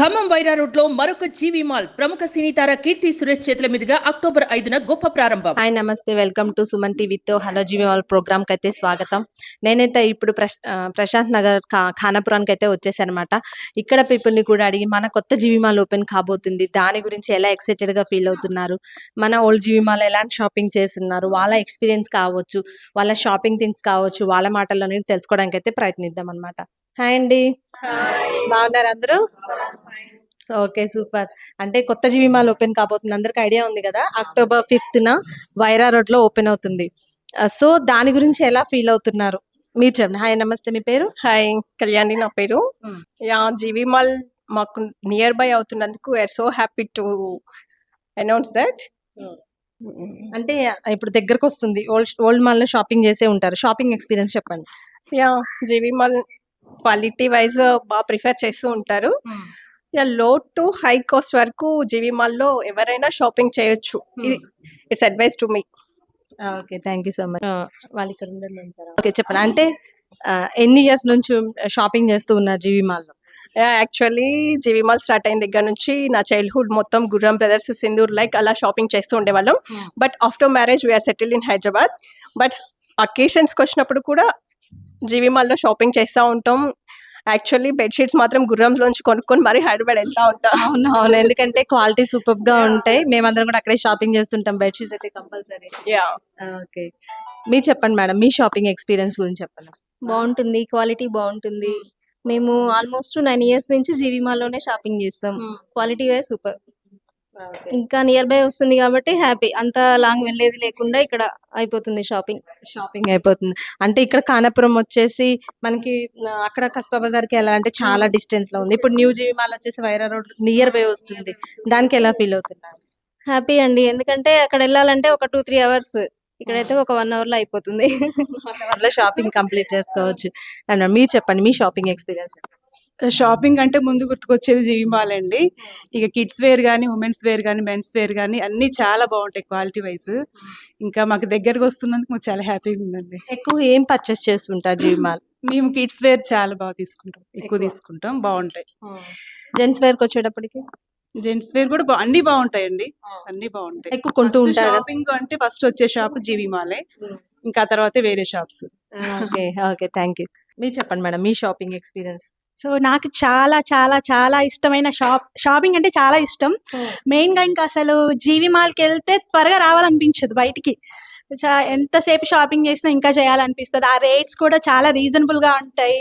ఖమ్మం వైరా రోడ్లో మరొక జీవి మాల్. ప్రముఖ సినీ తార కీర్తి సురేష్ చేతుల మీదుగా అక్టోబర్ ఐదున గొప్ప ప్రారంభం. హాయ్ నమస్తే. వెల్కమ్ టు సుమన్ టీవీతో హలో జీవి మాల్ ప్రోగ్రామ్కి అయితే స్వాగతం. నేనైతే ఇప్పుడు ప్రశాంత్ నగర్ ఖానాపురానికి అయితే వచ్చేసానమాట. ఇక్కడ పీపుల్ని కూడా అడిగి మన కొత్త జీవి మాల్ ఓపెన్ కాబోతుంది. దాని గురించి ఎలా ఎక్సైటెడ్గా ఫీల్ అవుతున్నారు? మన ఓల్డ్ జీవి మాల్ ఎలాంటి షాపింగ్ చేస్తున్నారు? వాళ్ళ ఎక్స్పీరియన్స్ కావచ్చు వాళ్ళ షాపింగ్ థింగ్స్ కావచ్చు వాళ్ళ మాటల్లోనే తెలుసుకోవడానికి అయితే ప్రయత్నిద్దాం అనమాట హాయ్ అండి. బాగున్నారు అందరూ? Okay super. అంటే కొత్త జీవి మాల్ ఓపెన్ కాబోతుంది. అందరికి ఐడియా ఉంది కదా అక్టోబర్ ఫిఫ్త్ న వైరా రోడ్లో ఓపెన్ అవుతుంది. సో దాని గురించి ఎలా ఫీల్ అవుతున్నారు? మీరు చెప్పండి. హాయ్ నమస్తే. మీ పేరు? హాయ్ కళ్యాణి నా పేరు. యా జీవి మాల్ మాకు near by అవుతున్నందుకు we're so happy to announce that అంటే ఇప్పుడు దగ్గరకు వస్తుంది ఓల్డ్ ఓల్డ్ మాల్లో షాపింగ్ చేసే ఉంటారు. షాపింగ్ ఎక్స్పీరియన్స్ చెప్పండి. Yeah GV mall quality wise బాగా ప్రిఫర్ చేస్తూ ఉంటారు. యా లో టు హై కాస్ట్ వరకు జీవి మాల్లో ఎవరైనా షాపింగ్ చేయొచ్చు. ఇది it's advice to me. Okay thank you so much. వాళ్ళు ఇక్కడ ఓకే చెప్పండి. అంటే ఎన్ని ఇయర్స్ నుంచి షాపింగ్ చేస్తూ ఉన్నారు జీవి మాల్లో యాక్చువల్లీ జీవి మాల్ స్టార్ట్ అయిన దగ్గర నుంచి నా చైల్డ్హుడ్ మొత్తం గుర్రం బ్రదర్స్ సింధూర్ లైక్ అలా షాపింగ్ చేస్తూ ఉండేవాళ్ళం. But after marriage we're settle in Hyderabad. But అకేషన్స్కి వచ్చినప్పుడు కూడా జీవి మాల్లో షాపింగ్ చేస్తూ ఉంటాం. యాక్చువల్లీ బెడ్షీట్స్ మాత్రం గుర్రంలోంచి కొనుక్కొని మరీ హైదరాబాద్ వెళ్తూ ఉంటాం. అవును అవును. ఎందుకంటే క్వాలిటీ సూపర్గా ఉంటాయి. మేమందరం కూడా అక్కడే షాపింగ్ చేస్తుంటాం. బెడ్షీట్స్ అయితే కంపల్సరీ. యా ఓకే మీరు చెప్పండి మేడం మీ షాపింగ్ ఎక్స్పీరియన్స్ గురించి చెప్పండి. బాగుంటుంది. క్వాలిటీ బాగుంటుంది. మేము ఆల్మోస్ట్ నైన్ ఇయర్స్ నుంచి జీవి మాల్లోనే షాపింగ్ చేస్తాం. Quality wise super. ఇంకా నియర్ బై వస్తుంది కాబట్టి హ్యాపీ. అంత లాంగ్ వెళ్ళేది లేకుండా ఇక్కడ అయిపోతుంది షాపింగ్. షాపింగ్ అయిపోతుంది. అంటే ఇక్కడ కానపురం వచ్చేసి మనకి అక్కడ కస్బా బజార్కి వెళ్ళాలంటే చాలా డిస్టెన్స్లో ఉంది. ఇప్పుడు న్యూ జీవి మాల్ వచ్చేసి వైరా రోడ్ నియర్ బై వస్తుంది. దానికి ఎలా ఫీల్ అవుతున్నారు? హ్యాపీ అండి. ఎందుకంటే అక్కడ వెళ్ళాలంటే ఒక టూ త్రీ అవర్స్ ఇక్కడైతే ఒక వన్ అవర్లో అయిపోతుంది వల్ల షాపింగ్ కంప్లీట్ చేసుకోవచ్చు. అండ్ మీరు చెప్పండి మీ షాపింగ్ ఎక్స్పీరియన్స్ షాపింగ్ అంటే ముందు గుర్తుకొచ్చేది జీవి మాల్ అండి ఇక కిడ్స్ వేర్ కానీ ఉమెన్స్ వేర్ కానీ మెన్స్ వేర్ కానీ అన్ని చాలా బాగుంటాయి క్వాలిటీ వైజ్ ఇంకా మాకు దగ్గరకు వస్తున్నందుకు మాకు చాలా హ్యాపీగా ఉందండి. ఎక్కువ ఏం పర్చేస్ చేస్తుంటారు జీవి మాల్ మేము కిడ్స్ వేర్ చాలా బాగా తీసుకుంటాం. ఎక్కువ. తీసుకుంటాం. బాగుంటాయి. జెంట్స్ వేర్కి వచ్చేటప్పటికి? జెంట్స్ వేర్ కూడా అన్ని బాగుంటాయండి. అన్ని బాగుంటాయి. ఎక్కువ కొంటూ ఉంటారు? షాపింగ్ అంటే ఫస్ట్ వచ్చే షాప్ జీవి మాలే. ఇంకా తర్వాత వేరే shops okay okay thank you మీరు చెప్పండి మేడం మీ షాపింగ్ ఎక్స్పీరియన్స్ సో నాకు చాలా చాలా చాలా ఇష్టమైన షాప్ షాపింగ్ అంటే చాలా ఇష్టం. మెయిన్గా ఇంకా అసలు జీవి మాల్కి వెళ్తే త్వరగా రావాలనిపించదు బయటికి. ఎంతసేపు షాపింగ్ చేసినా ఇంకా చేయాలనిపిస్తుంది. ఆ రేట్స్ కూడా చాలా రీజనబుల్గా ఉంటాయి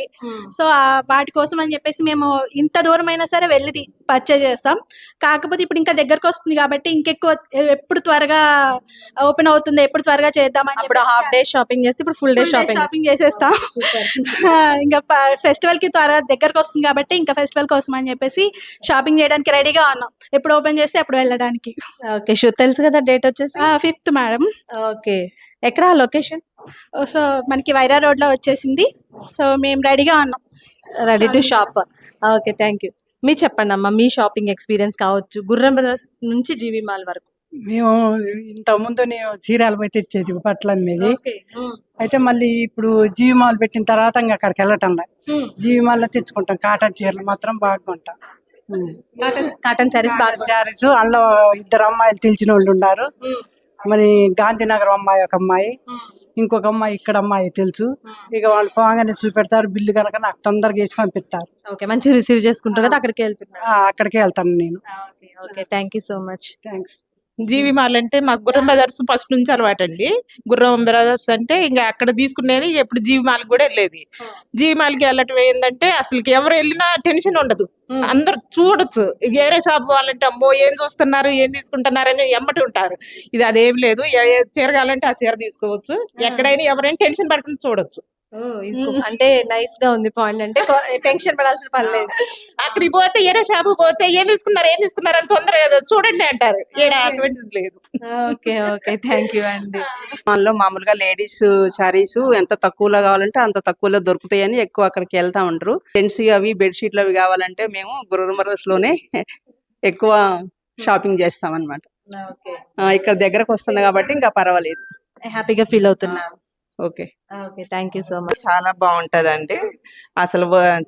సో వాటి కోసం అని చెప్పేసి మేము ఇంత దూరం అయినా సరే వెళ్ళి పర్చేజ్ చేస్తాం. కాకపోతే ఇప్పుడు ఇంకా దగ్గరకు వస్తుంది కాబట్టి ఇంకెక్కువ ఎప్పుడు త్వరగా ఓపెన్ అవుతుంది ఎప్పుడు త్వరగా చేద్దామని అప్పుడు హాఫ్ డే షాపింగ్ చేస్తే ఇప్పుడు ఫుల్ డే షాపింగ్ షాపింగ్ చేసేస్తాం. ఇంకా ఫెస్టివల్కి త్వరగా దగ్గరకు వస్తుంది కాబట్టి ఇంకా ఫెస్టివల్ కోసం అని చెప్పేసి షాపింగ్ చేయడానికి రెడీగా ఉన్నాం. ఎప్పుడు ఓపెన్ చేస్తే అప్పుడు వెళ్ళడానికి. ఓకే షూ తెలుసు కదా డేట్ వచ్చేసి? Fifth madam. ఓకే ఎక్కడ లొకేషన్? సో మనకి వైరా రోడ్లో వచ్చేసింది. సో మేము రెడీగా ఉన్నాం. Ready to shop okay thank you మీరు చెప్పండి అమ్మా మీ షాపింగ్ ఎక్స్పీరియన్స్ కావచ్చు గుర్రం బ్రదర్స్ నుంచి జీవి మాల్ వరకు. మేము ఇంత ముందు నేను చీరాలు పోయి తెచ్చేది బట్టలు అమ్మేది ఓకే అయితే మళ్ళీ ఇప్పుడు జీవి మాల్ పెట్టిన తర్వాత ఇంకా అక్కడికి వెళ్ళటంలే జీవి మాల్లో తెచ్చుకుంటాం. కాటన్ చీరలు మాత్రం బాగా కొంటాం కాటన్ శారీస్ బాగా శారీస్ అందులో ఇద్దరు అమ్మాయిలు తెలిసిన వాళ్ళు ఉన్నారు. మరి గాంధీనగర్ అమ్మాయి ఒక అమ్మాయి. ఇంకొక అమ్మాయి ఇక్కడ అమ్మాయి తెలుసు. ఇక వాళ్ళు పోగానే చూపెడతారు బిల్లు కనుక నాకు తొందరగా వేసి పంపిస్తారు. ఓకే మంచి రిసీవ్ చేసుకుంటారు కదా అక్కడికి వెళ్తున్నారు. ఆ, అక్కడికే వెళ్తాను నేను. Okay okay thank you so much thanks GV mall అంటే మాకు గుర్రం బ్రదర్స్ ఫస్ట్ నుంచి అలవాటు అండి గుర్రం బ్రదర్స్ అంటే ఇంకా అక్కడ తీసుకునేది ఎప్పుడు జీవి మాల్ కూడా వెళ్ళేది. జీవి మాల్కి వెళ్ళటం ఏంటంటే అసలు ఎవరు వెళ్ళినా టెన్షన్ ఉండదు. అందరు చూడొచ్చు. వేరే షాప్ వాళ్ళంటే అమ్మో ఏం చూస్తున్నారు? ఏం తీసుకుంటున్నారు? అని ఎమ్మటి ఉంటారు. ఇది అదేం లేదు. ఏ- చీర కావాలంటే ఆ చీర తీసుకోవచ్చు. ఎక్కడైనా ఎవరైనా టెన్షన్ పడకుండా చూడొచ్చు. అంటే నైస్గా ఉంది పాయింట్ అంటే టెన్షన్ పడాల్సిన పని లేదు. అక్కడికి పోతే వేరే షాప్ పోతే ఏం తీసుకున్నారు ఏం తీసుకున్నారు అని తొందర ఏదో చూడండి అంటారు. లేదు. Okay okay. థ్యాంక్ యూ అండి. మాల్లో మామూలుగా లేడీస్ శారీస్ ఎంత తక్కువలో కావాలంటే అంత తక్కువలో దొరుకుతాయని ఎక్కువ అక్కడికి వెళ్తా ఉంటారు జెంట్స్ అవి బెడ్షీట్లు అవి కావాలంటే మేము గుర్రమరస్లోనే ఎక్కువ షాపింగ్ చేస్తాం అనమాట ఓకే ఇక్కడ దగ్గరకు వస్తుంది కాబట్టి ఇంకా పర్వాలేదు. హ్యాపీగా ఫీల్ అవుతున్నారు okay. Okay. Thank you so much. చాలా బాగుంటదండి. అసలు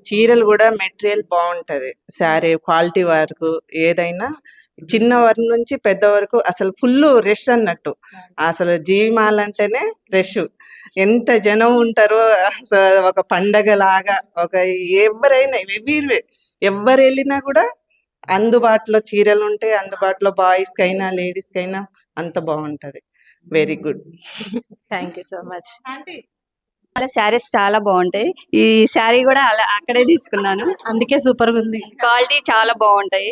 చీరలు కూడా మెటీరియల్ బాగుంటది. శారీ క్వాలిటీ వరకు ఏదైనా చిన్న వరకు నుంచి పెద్ద వరకు అసలు ఫుల్ రష్ అన్నట్టు. అసలు జీవిమాల అంటేనే రష్. ఎంత జనం ఉంటారో అసలు ఒక పండగ లాగా ఒక ఎవరైనా ఎవరు ఎవరు వెళ్ళినా కూడా అందుబాటులో చీరలు ఉంటాయి అందుబాటులో బాయ్స్ కైనా లేడీస్ కైనా అంత బాగుంటది. Very good. Thank you so much. చాలా శారీస్ చాలా బాగుంటాయి. ఈ శారీ కూడా అలా అక్కడే తీసుకున్నాను. అందుకే సూపర్గా ఉంది. క్వాలిటీ చాలా బాగుంటాయి.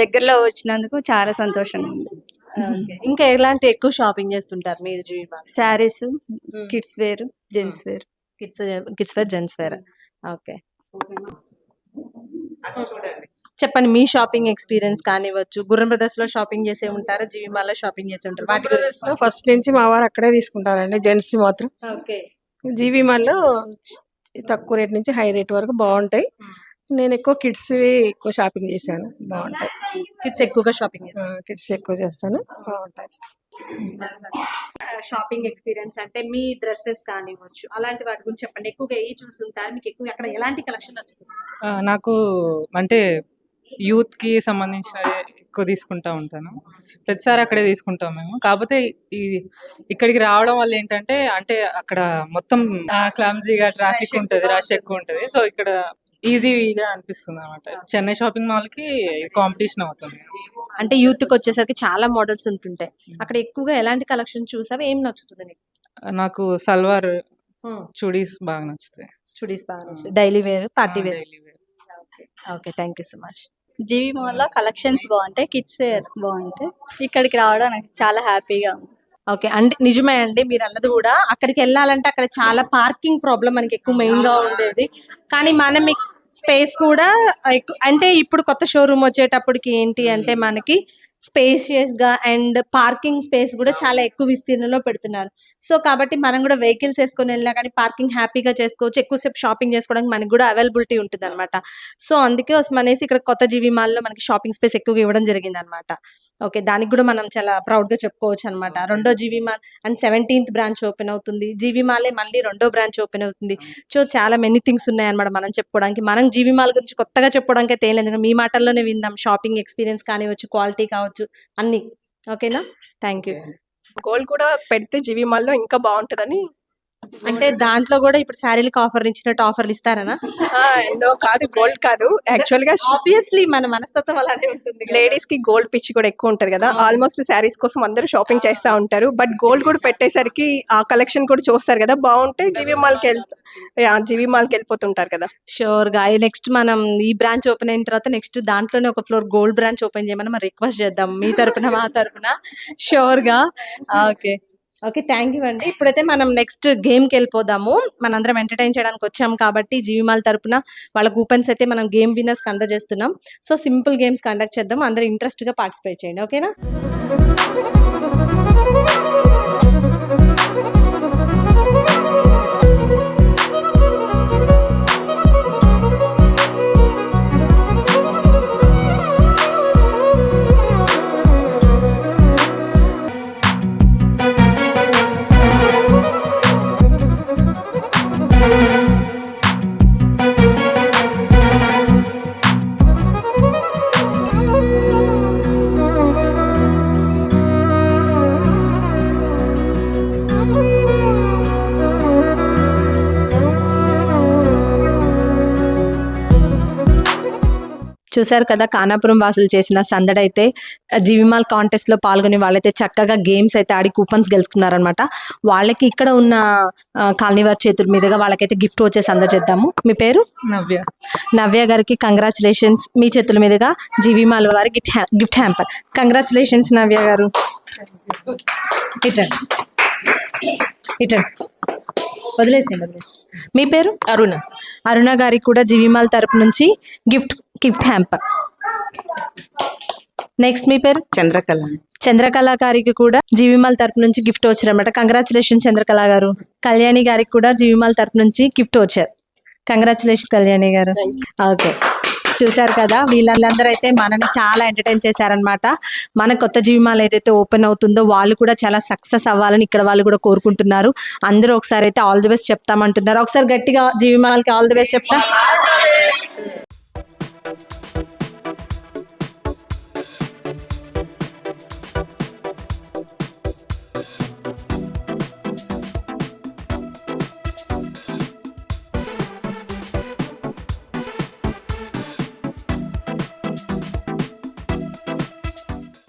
దగ్గరలో వచ్చినందుకు చాలా సంతోషంగా ఉంది. ఇంకా ఎలాంటి ఎక్కువ షాపింగ్ చేస్తుంటారు మీరు saris kids wear gents wear. Kids kids wear gents wear. Okay. చూడండి. చెప్పండి మీ షాపింగ్ ఎక్స్పీరియన్స్ కానివ్వచ్చు. గుర్రం బ్రదర్స్లో షాపింగ్ చేసే ఉంటారా? జీవిమాలో షాపింగ్ చేసే ఉంటారు? వాటి గురించి ఫస్ట్ నుంచి మా వారు అక్కడే తీసుకుంటారండి జెంట్స్ మాత్రం. ఓకే. జీవీ మాల్లో తక్కువ రేట్ నుంచి హై రేట్ వరకు బాగుంటాయి. నేను ఎక్కువ కిడ్స్ ఎక్కువ షాపింగ్ చేశాను బాగుంటాయి. కిడ్స్ ఎక్కువగా షాపింగ్ కిడ్స్ ఎక్కువ చేస్తాను బాగుంటాయి. షాపింగ్ ఎక్స్పీరియన్స్ అంటే మీ డ్రెస్సెస్ కానివ్వచ్చు అలాంటి వాటి గురించి చెప్పండి. ఎక్కువగా ఏ చూస్తుంటారు మీకు ఎక్కువ అక్కడ ఎలాంటి కలెక్షన్ నచ్చుతుంది? నాకు అంటే యూత్కి సంబంధించిన ఎక్కువ తీసుకుంటా ఉంటాను. ప్రతిసారి అక్కడే తీసుకుంటాం మేము. కాకపోతే ఈ ఇక్కడికి రావడం వల్ల ఏంటంటే అంటే అక్కడ మొత్తం క్లామ్జీగా ట్రాఫిక్ ఉంటది రష్ ఎక్కువ ఉంటది. సో ఇక్కడ ఈజీగా అనిపిస్తుంది అనమాట చెన్నై షాపింగ్ మాల్కి కాంపిటీషన్ అవుతుంది. అంటే యూత్కి వచ్చేసరికి చాలా మోడల్స్ ఉంటుంటాయి. అక్కడ ఎక్కువగా ఎలాంటి కలెక్షన్ చూసావు? ఏం నచ్చుతుంది నీకు? నాకు సల్వార్ చుడీస్ బాగా నచ్చుతాయి. చుడీస్ బాగా నచ్చుతాయి. Daily wear party wear. Okay. Thank you so much. GV మాల్లో కలెక్షన్స్ బాగుంటాయి కిడ్స్ వేర్ బాగుంటాయి. ఇక్కడికి రావడం నాకు చాలా హ్యాపీగా ఉంది. ఓకే అంటే నిజమే అండి మీరు అన్నది కూడా. అక్కడికి వెళ్ళాలంటే అక్కడ చాలా పార్కింగ్ ప్రాబ్లం మనకి ఎక్కువ మెయిన్గా ఉండేది. కానీ మనం స్పేస్ కూడా అంటే ఇప్పుడు కొత్త షోరూమ్ వచ్చేటప్పటికి ఏంటి అంటే మనకి స్పేషియస్గా అండ్ పార్కింగ్ స్పేస్ కూడా చాలా ఎక్కువ విస్తీర్ణంలో పెడుతున్నారు. సో కాబట్టి మనం కూడా వెహికల్స్ వేసుకొని వెళ్ళినా కానీ పార్కింగ్ హ్యాపీగా చేసుకోవచ్చు. ఎక్కువసేపు షాపింగ్ చేసుకోవడానికి మనకి కూడా అవైలబిలిటీ ఉంటుంది అనమాట సో అందుకే అనేసి ఇక్కడ కొత్త జీవి మాల్లో మనకి షాపింగ్ స్పేస్ ఎక్కువగా ఇవ్వడం జరిగింది అనమాట ఓకే దానికి కూడా మనం చాలా ప్రౌడ్గా చెప్పుకోవచ్చు అనమాట రెండో GV mall and seventeenth branch open అవుతుంది. జీవి మాలే మళ్ళీ రెండో బ్రాంచ్ ఓపెన్ అవుతుంది. సో చాలా మెనీ థింగ్స్ ఉన్నాయి అనమాట మనం చెప్పుకోవడానికి. మనం జీవి మాల్ గురించి కొత్తగా చెప్పుకోవడానికి అయితే ఏం లేదు. మీ మాటల్లోనే విందాం. షాపింగ్ ఎక్స్పీరియన్స్ కానివచ్చు క్వాలిటీ కావచ్చు అన్ని. ఓకేనా? థ్యాంక్ యూ గోల్డ్ కూడా పెడితే జీవిమాల్లో ఇంకా బాగుంటుందని అంటే దాంట్లో కూడా ఇప్పుడు శారీలకు ఆఫర్ ఇచ్చినట్టు ఆఫర్లు ఇస్తారనా? కాదు గోల్డ్ కాదు. యాక్చువల్గా ఆబ్వియస్లీ మన మనస్తత్వం అలానే ఉంటుంది. లేడీస్కి గోల్డ్ పిచ్చి కూడా ఎక్కువ ఉంటది కదా. ఆల్మోస్ట్ శారీస్ కోసం అందరూ షాపింగ్ చేస్తా ఉంటారు. బట్ గోల్డ్ కూడా పెట్టేసరికి ఆ కలెక్షన్ కూడా చూస్తారు కదా. బాగుంటే జీవి మాల్కి వెళ్తా జీవి మాల్కి వెళ్ళిపోతుంటారు కదా. షూర్గా. నెక్స్ట్ మనం ఈ బ్రాంచ్ ఓపెన్ అయిన తర్వాత నెక్స్ట్ దాంట్లోనే ఒక ఫ్లోర్ గోల్డ్ బ్రాంచ్ ఓపెన్ చేయమని మనం రిక్వెస్ట్ చేద్దాం. మీ తరపున మా తరపున. షూర్గా. ఓకే ఓకే థ్యాంక్ యూ అండి. ఇప్పుడైతే మనం నెక్స్ట్ గేమ్కి వెళ్ళిపోదాము. మనందరం ఎంటర్టైన్ చేయడానికి వచ్చాం కాబట్టి జీవిమాల తరపున వాళ్ళ కూపన్స్ అయితే మనం గేమ్ విన్నర్స్కి అందజేస్తున్నాం. సో సింపుల్ గేమ్స్ కండక్ట్ చేద్దాం. అందరూ ఇంట్రెస్ట్గా పార్టిసిపేట్ చేయండి. ఓకేనా? చూశారు కదా కానాపురం వాసులు చేసిన సందడి అయితే జీవిమాల్ కాంటెస్ట్లో పాల్గొని వాళ్ళైతే చక్కగా గేమ్స్ అయితే ఆడి కూపన్స్ గెలుచుకున్నారనమాట వాళ్ళకి ఇక్కడ ఉన్న ఆ, కాలనీ వారి చేతుల మీదుగా వాళ్ళకైతే గిఫ్ట్ వచ్చేసి అందజేద్దాము మీ పేరు? నవ్య. నవ్య గారికి కంగ్రాచులేషన్స్ మీ చేతుల మీదుగా జీవిమాల్ వారి గిఫ్ట్ హ్యా- గిఫ్ట్ హ్యాంపర్ కంగ్రాచులేషన్స్ నవ్య గారు. ఇటండి. ఇటండి. వదిలేసేయండి వదిలేసి మీ పేరు? అరుణ. అరుణ గారికి కూడా జీవిమాల్ తరపు నుంచి గిఫ్ట్ గిఫ్ట్ హ్యాంపర్ నెక్స్ట్ మీ పేరు? చంద్రకళ. చంద్రకళ గారికి కూడా జీవిమాల్ తరపు నుంచి గిఫ్ట్ వచ్చారన్నమాట. కంగ్రాచులేషన్ చంద్రకళ గారు. కళ్యాణి గారికి కూడా జీవిమాల్ తరపు నుంచి గిఫ్ట్ వచ్చారు. కంగ్రాచులేషన్ కళ్యాణి గారు. ఓకే చూశారు కదా వీళ్ళందరూ అయితే మనని చాలా ఎంటర్టైన్ చేశారనమాట మన కొత్త జీవిమాలు ఏదైతే ఓపెన్ అవుతుందో వాళ్ళు కూడా చాలా సక్సెస్ అవ్వాలని ఇక్కడ వాళ్ళు కూడా కోరుకుంటున్నారు. అందరూ ఒకసారి అయితే ఆల్ ది బెస్ట్ చెప్తామంటున్నారు. ఒకసారి గట్టిగా జీవిమాలకి ఆల్ ది బెస్ట్ చెప్తా.